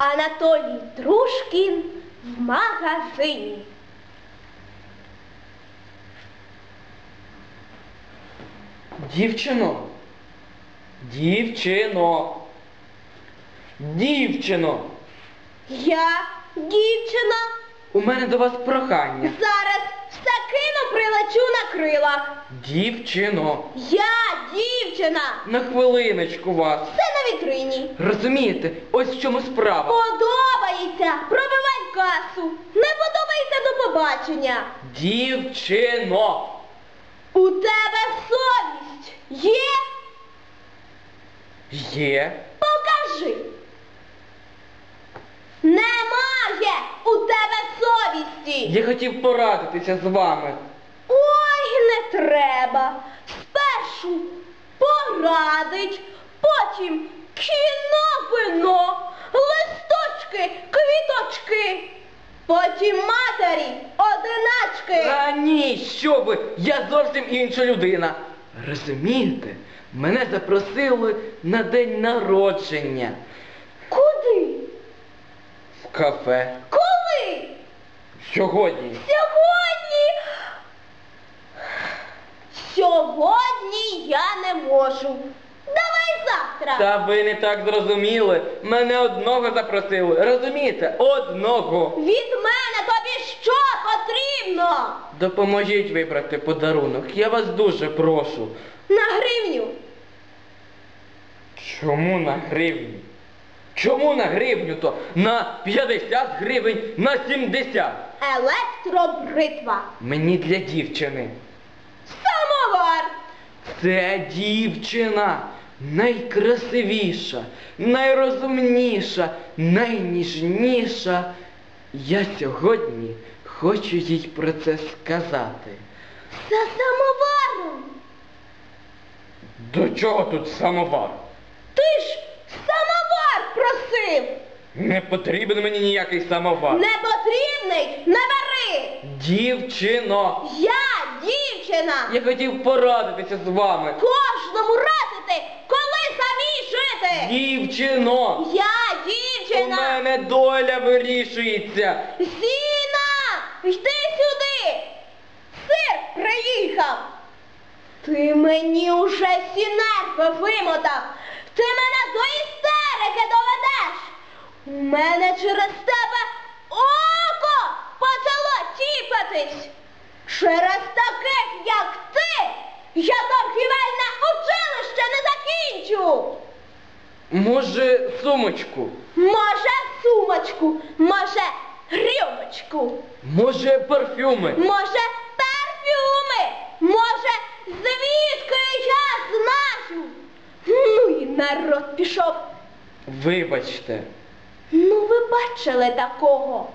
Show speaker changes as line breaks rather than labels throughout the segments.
Анатолій Дружкін в магазині.
Дівчино. Дівчино. Дівчино.
Я дівчина.
У мене до вас прохання.
Зараз все кину прилечу на крилах.
Дівчино.
Я дівчина.
На хвилиночку вас.
Все на вітрині.
Розумієте, ось в чому справа.
Подобається. Пробивай касу. Не подобається до побачення.
Дівчино.
У тебе совість є?
Є.
Покажи. Немає у тебе совісті.
Я хотів порадитися з вами.
Ой, не треба. Спершу порадить, потім кіно вино, листочки, квіточки, потім матері, одиначки.
А ні, що ви, я зовсім інша людина. Розумієте, мене запросили на день народження
Куди?
в кафе.
Коли?
Сьогодні.
Сьогодні. Сьогодні я не можу. Давай завтра.
Та ви не так зрозуміли. Мене одного запросили. Розумієте? Одного.
Від мене тобі що потрібно?
Допоможіть вибрати подарунок. Я вас дуже прошу.
На гривню.
Чому на гривню? Чому на гривню то? На 50 гривень, на 70.
Електробритва.
Мені для дівчини.
Самовар.
Це дівчина найкрасивіша, найрозумніша, найніжніша. Я сьогодні хочу їй про це сказати.
За самоваром.
До чого тут самовар?
Ти ж самовар просив.
Не потрібен мені ніякий самовар.
Непотрібний не бери.
Дівчино,
Я дівчина.
я хотів порадитися з вами.
Кожному жити.
Дівчино,
Я
у мене доля вирішується.
Зіна, йди сюди. Сир приїхав. Ти мені уже всі нерви вимотав. Ти мене до істерики доведеш. У мене через тебе око почало тіпатись. Через таких, як ти, я торгівельне училище не закінчу.
Може, сумочку?
Може, сумочку, може, рюмочку.
Може, парфюми?
Може, парфюми? Може, звідки я знаю? Ну і народ пішов.
Вибачте.
Ну, ви бачили такого.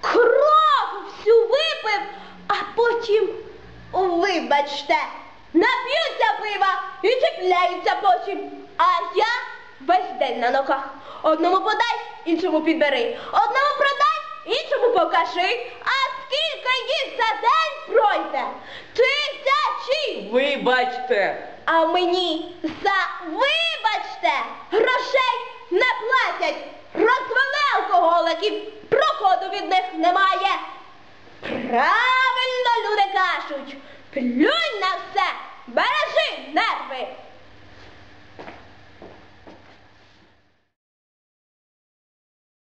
Кров всю випив, а потім, вибачте, нап'ються пива і чіпляються потім. А я весь день на ногах. Одному подай, іншому підбери. Одному продай, іншому покажи. А скільки їх за день пройде? Тисячі!
Вибачте.
А мені за вибачте грошей не платять. Розвели алкоголиків, проходу від них немає. Правильно люди кажуть, плюнь на все, бережи нерви.